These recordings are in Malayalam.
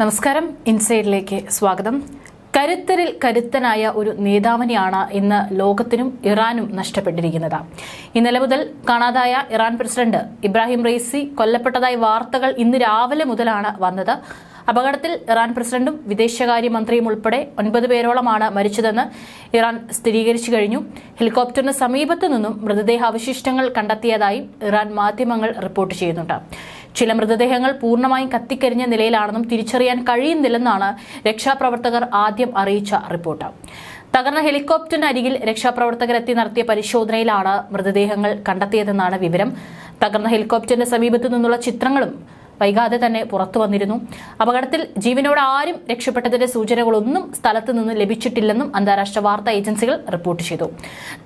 നമസ്കാരം. ഇൻസൈഡിലേക്ക് സ്വാഗതം. കരുത്തരിൽ കരുത്തനായ ഒരു നേതാവിനെയാണ് ഇന്ന് ലോകത്തിനും ഇറാനും നഷ്ടപ്പെട്ടിരിക്കുന്നത്. ഇന്നലെ മുതൽ കാണാതായ ഇറാൻ പ്രസിഡന്റ് ഇബ്രാഹിം റെയ്സി കൊല്ലപ്പെട്ടതായി വാർത്തകൾ ഇന്ന് രാവിലെ മുതലാണ് വന്നത്. അപകടത്തിൽ ഇറാൻ പ്രസിഡന്റും വിദേശകാര്യ മന്ത്രിയും ഉൾപ്പെടെ ഒൻപത് പേരോളമാണ് മരിച്ചതെന്ന് ഇറാൻ സ്ഥിരീകരിച്ചു കഴിഞ്ഞു. ഹെലികോപ്റ്ററിന് സമീപത്തു നിന്നും മൃതദേഹാവശിഷ്ടങ്ങൾ കണ്ടെത്തിയതായും ഇറാൻ മാധ്യമങ്ങൾ റിപ്പോർട്ട് ചെയ്യുന്നുണ്ട്. ചില മൃതദേഹങ്ങൾ പൂർണമായും കത്തിക്കരിഞ്ഞ നിലയിലാണെന്നും തിരിച്ചറിയാൻ കഴിയുന്നില്ലെന്നാണ് രക്ഷാപ്രവർത്തകർ ആദ്യം അറിയിച്ച റിപ്പോർട്ട്. തകർന്ന ഹെലികോപ്റ്ററിന് അരികിൽ രക്ഷാപ്രവർത്തകരെത്തി നടത്തിയ പരിശോധനയിലാണ് മൃതദേഹങ്ങൾ കണ്ടെത്തിയതെന്നാണ് വിവരം. തകർന്ന ഹെലികോപ്റ്ററിന്റെ സമീപത്തു നിന്നുള്ള ചിത്രങ്ങളും വൈകാതെ തന്നെ പുറത്തു വന്നിരുന്നു. അപകടത്തിൽ ജീവനോട് ആരും രക്ഷപ്പെട്ടതിന്റെ സൂചനകളൊന്നും സ്ഥലത്ത് നിന്ന് ലഭിച്ചിട്ടില്ലെന്നും അന്താരാഷ്ട്ര വാർത്താ ഏജൻസികൾ റിപ്പോർട്ട് ചെയ്തു.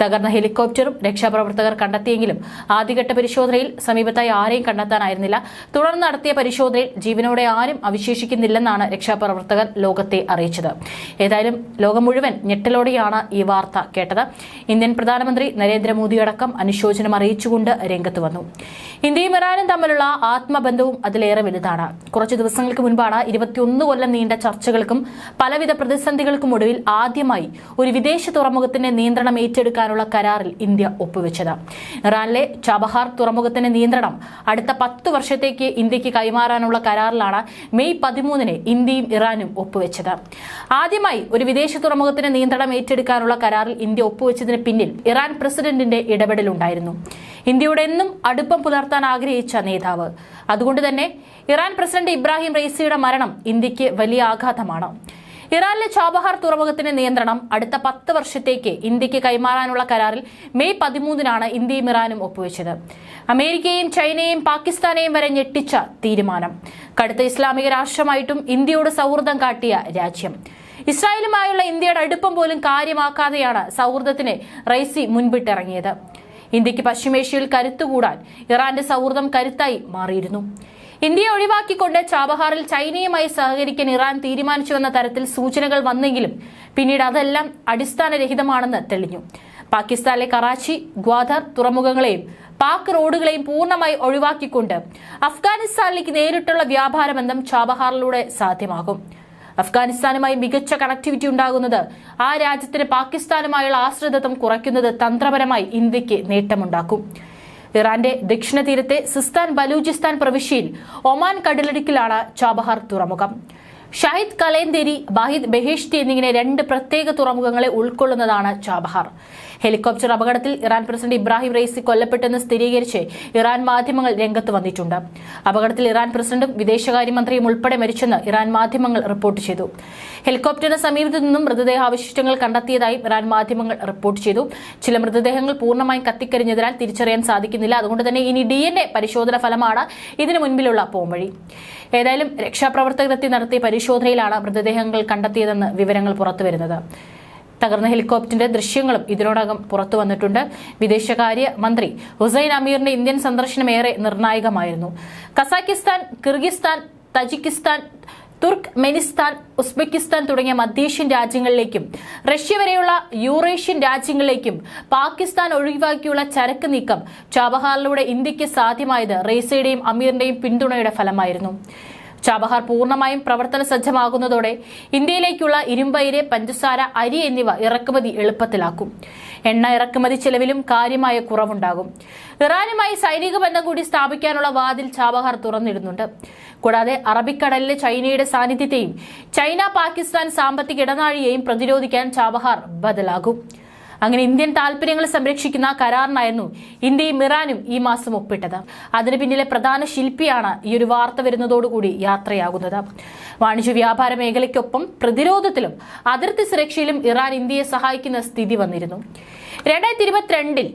തകർന്ന ഹെലികോപ്റ്ററും രക്ഷാപ്രവർത്തകർ കണ്ടെത്തിയെങ്കിലും ആദ്യഘട്ട പരിശോധനയിൽ സമീപത്തായി ആരെയും കണ്ടെത്താനായിരുന്നില്ല. തുടർന്ന് നടത്തിയ പരിശോധനയിൽ ജീവനോടെ ആരും അവശേഷിക്കുന്നില്ലെന്നാണ് രക്ഷാപ്രവർത്തകർ ലോകത്തെ അറിയിച്ചത്. ഏതായാലും ലോകം മുഴുവൻ ഞെട്ടലോടെയാണ് ഈ വാർത്ത കേട്ടത്. ഇന്ത്യൻ പ്രധാനമന്ത്രി നരേന്ദ്രമോദിയടക്കം അനുശോചനം അറിയിച്ചുകൊണ്ട് രംഗത്ത് വന്നു. ഇന്ത്യയും ഇറാനും തമ്മിലുള്ള ആത്മബന്ധവും അതിലേറെ വലുതാണ്. കുറച്ചു ദിവസങ്ങൾക്ക് മുൻപാണ് ഇരുപത്തിയൊന്ന് കൊല്ലം നീണ്ട ചർച്ചകൾക്കും പലവിധ പ്രതിസന്ധികൾക്കും ഒടുവിൽ ആദ്യമായി ഒരു വിദേശ തുറമുഖത്തിന്റെ നിയന്ത്രണം ഏറ്റെടുക്കാനുള്ള കരാറിൽ ഇന്ത്യ ഒപ്പുവെച്ചത്. ഇറാനിലെ ചബഹാർ തുറമുഖത്തിന്റെ നിയന്ത്രണം അടുത്ത പത്ത് വർഷത്തേക്ക് ഇന്ത്യയ്ക്ക് കൈമാറാനുള്ള കരാറിലാണ് മെയ് പതിമൂന്നിന് ഇന്ത്യയും ഇറാനും ഒപ്പുവെച്ചത്. ആദ്യമായി ഒരു വിദേശ തുറമുഖത്തിന്റെ നിയന്ത്രണം ഏറ്റെടുക്കാനുള്ള കരാറിൽ ഇന്ത്യ ഒപ്പുവെച്ചതിന് പിന്നിൽ ഇറാൻ പ്രസിഡന്റിന്റെ ഇടപെടലുണ്ടായിരുന്നു. ഇന്ത്യയുടെ എന്നും അടുപ്പം പുലർത്താൻ ആഗ്രഹിച്ച നേതാവ്. അതുകൊണ്ട് തന്നെ ഇറാൻ പ്രസിഡന്റ് ഇബ്രാഹിം റെയ്സിയുടെ മരണം ഇന്ത്യയ്ക്ക് വലിയ ആഘാതമാണ്. ഇറാനിലെ ചാബഹാർ തുറമുഖത്തിന്റെ നിയന്ത്രണം അടുത്ത പത്ത് വർഷത്തേക്ക് ഇന്ത്യയ്ക്ക് കൈമാറാനുള്ള കരാറിൽ മെയ് പതിമൂന്നിനാണ് ഇന്ത്യയും ഇറാനും ഒപ്പുവെച്ചത്. അമേരിക്കയും ചൈനയും പാകിസ്ഥാനെയും വരെ ഞെട്ടിച്ച തീരുമാനം. കടുത്ത ഇസ്ലാമിക രാഷ്ട്രമായിട്ടും ഇന്ത്യയോട് സൗഹൃദം കാട്ടിയ രാജ്യം. ഇസ്രായേലുമായുള്ള ഇന്ത്യയുടെ അടുപ്പം പോലും കാര്യമാക്കാതെയാണ് സൗഹൃദത്തിന് റൈസി മുൻപിട്ടിറങ്ങിയത്. ഇന്ത്യയ്ക്ക് പശ്ചിമേഷ്യയിൽ കരുത്തുകൂടാൻ ഇറാന്റെ സൗഹൃദം കരുത്തായി മാറിയിരുന്നു. ഇന്ത്യയെ ഒഴിവാക്കിക്കൊണ്ട് ചാബഹാറിൽ ചൈനയുമായി സഹകരിക്കാൻ ഇറാൻ തീരുമാനിച്ചുവെന്ന തരത്തിൽ സൂചനകൾ വന്നെങ്കിലും പിന്നീട് അതെല്ലാം അടിസ്ഥാനരഹിതമാണെന്ന് തെളിഞ്ഞു. പാകിസ്ഥാനിലെ കറാച്ചി ഗ്വാദർ തുറമുഖങ്ങളെയും പാക് റോഡുകളെയും പൂർണമായി ഒഴിവാക്കിക്കൊണ്ട് അഫ്ഗാനിസ്ഥാനിലേക്ക് നേരിട്ടുള്ള വ്യാപാരബന്ധം ചാബഹാറിലൂടെ സാധ്യമാകും. അഫ്ഗാനിസ്ഥാനുമായി മികച്ച കണക്ടിവിറ്റി ഉണ്ടാകുന്നത് ആ രാജ്യത്തിന് പാകിസ്ഥാനുമായുള്ള ആശ്രിതത്വം കുറയ്ക്കുന്നത് തന്ത്രപരമായി ഇന്ത്യയ്ക്ക് നേട്ടമുണ്ടാക്കും. ഇറാന്റെ ദക്ഷിണ തീരത്തെ സിസ്താൻ ബലൂചിസ്ഥാൻ പ്രവിശ്യയിൽ ഒമാൻ കടലിടുക്കിലാണ് ചാബഹാർ തുറമുഖം. ഷാഹിദ് കലേന്തേരി ബാഹിദ് ബെഹേഷ്തി എന്നിങ്ങനെ രണ്ട് പ്രത്യേക തുറമുഖങ്ങളെ ഉൾക്കൊള്ളുന്നതാണ് ചാബഹാർ. ഹെലികോപ്റ്റർ അപകടത്തിൽ ഇറാൻ പ്രസിഡന്റ് ഇബ്രാഹിം റൈസി കൊല്ലപ്പെട്ടെന്ന് സ്ഥിരീകരിച്ച് ഇറാൻ മാധ്യമങ്ങൾ രംഗത്ത് വന്നിട്ടുണ്ട്. അപകടത്തിൽ ഇറാൻ പ്രസിഡന്റും വിദേശകാര്യമന്ത്രിയും ഉൾപ്പെടെ മരിച്ചെന്ന് ഇറാൻ മാധ്യമങ്ങൾ റിപ്പോർട്ട് ചെയ്തു. ഹെലികോപ്റ്ററിന് സമീപത്തു നിന്നും മൃതദേഹാവശിഷ്ടങ്ങൾ കണ്ടെത്തിയതായും ഇറാൻ മാധ്യമങ്ങൾ റിപ്പോർട്ട് ചെയ്തു. ചില മൃതദേഹങ്ങൾ പൂർണമായും കത്തിക്കരിഞ്ഞതിനാൽ തിരിച്ചറിയാൻ സാധിക്കുന്നില്ല. അതുകൊണ്ട് തന്നെ ഇനി ഡി പരിശോധന ഫലമാണ് ഇതിനു മുൻപിലുള്ള പോംവഴി. ഏതായാലും രക്ഷാപ്രവർത്തകരെത്തി നടത്തിയ പരിശോധനയിലാണ് മൃതദേഹങ്ങൾ കണ്ടെത്തിയതെന്ന് വിവരങ്ങൾ പുറത്തുവരുന്നത്. തകർന്ന ഹെലികോപ്റ്ററിന്റെ ദൃശ്യങ്ങളും ഇതിനോടകം പുറത്തു വന്നിട്ടുണ്ട് വിദേശകാര്യ മന്ത്രി ഹുസൈൻ അമീറിന്റെ ഇന്ത്യൻ സന്ദർശനം ഏറെ നിർണായകമായിരുന്നു. Kazakhstan Kyrgyzstan Tajikistan Turkmenistan Uzbekistan തുടങ്ങിയ മധ്യേഷ്യൻ രാജ്യങ്ങളിലേക്കും റഷ്യ വരെയുള്ള യൂറേഷ്യൻ രാജ്യങ്ങളിലേക്കും പാകിസ്ഥാൻ ഒഴിവാക്കിയുള്ള ചരക്ക് നീക്കം ചാബഹാറിലൂടെ ഇന്ത്യയ്ക്ക് സാധ്യമായത് റെയ്സയുടെയും അമീറിന്റെയും പിന്തുണയുടെ ഫലമായിരുന്നു. ചാബഹാർ പൂർണമായും പ്രവർത്തന സജ്ജമാകുന്നതോടെ ഇന്ത്യയിലേക്കുള്ള ഇരുമ്പയിര് പഞ്ചസാര അരി എന്നിവ ഇറക്കുമതി എളുപ്പത്തിലാക്കും. എണ്ണ ഇറക്കുമതി ചെലവിലും കാര്യമായ കുറവുണ്ടാകും. ഇറാനുമായി സൈനിക ബന്ധം കൂടി സ്ഥാപിക്കാനുള്ള വാതിൽ ചാബഹാർ തുറന്നിടുന്നുണ്ട്. കൂടാതെ അറബിക്കടലിലെ ചൈനയുടെ സാന്നിധ്യത്തെയും ചൈന പാകിസ്ഥാൻ സാമ്പത്തിക ഇടനാഴിയെയും പ്രതിരോധിക്കാൻ ചാബഹാർ ബദലാകും. അങ്ങനെ ഇന്ത്യൻ താല്പര്യങ്ങൾ സംരക്ഷിക്കുന്ന കരാറിനായിരുന്നു ഇന്ത്യയും ഇറാനും ഈ മാസം ഒപ്പിട്ടത്. അതിന് പിന്നിലെ പ്രധാന ശില്പിയാണ് ഈ ഒരു വാർത്ത വരുന്നതോടുകൂടി യാത്രയാകുന്നത്. വാണിജ്യ വ്യാപാര മേഖലയ്ക്കൊപ്പം പ്രതിരോധത്തിലും അതിർത്തി സുരക്ഷയിലും ഇറാൻ ഇന്ത്യയെ സഹായിക്കുന്ന സ്ഥിതി വന്നിരുന്നു. രണ്ടായിരത്തി ഇരുപത്തിരണ്ടിൽ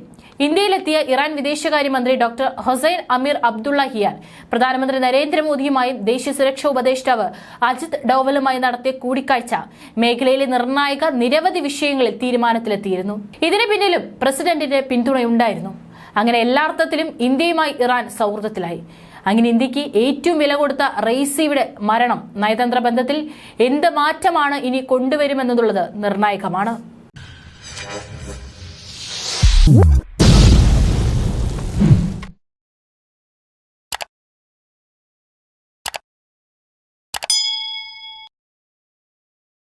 ഇന്ത്യയിലെത്തിയ ഇറാൻ വിദേശകാര്യമന്ത്രി doctor Hossein Amir Abdollahian പ്രധാനമന്ത്രി നരേന്ദ്രമോദിയുമായും ദേശീയ സുരക്ഷാ ഉപദേഷ്ടാവ് അജിത് ഡോവലുമായും നടത്തിയ കൂടിക്കാഴ്ച മേഖലയിലെ നിർണായക നിരവധി വിഷയങ്ങളിൽ തീരുമാനത്തിലെത്തിയിരുന്നു. ഇതിന് പിന്നിലും പ്രസിഡന്റിന്റെ പിന്തുണയുണ്ടായിരുന്നു. അങ്ങനെ എല്ലാർത്ഥത്തിലും ഇന്ത്യയുമായി ഇറാൻ സൗഹൃദത്തിലായി. അങ്ങനെ ഇന്ത്യയ്ക്ക് ഏറ്റവും വില കൊടുത്ത റെയ്സിയുടെ മരണം നയതന്ത്ര ബന്ധത്തിൽ എന്ത് മാറ്റമാണ് ഇനി കൊണ്ടുവരുമെന്നതുള്ളത് നിർണായകമാണ്.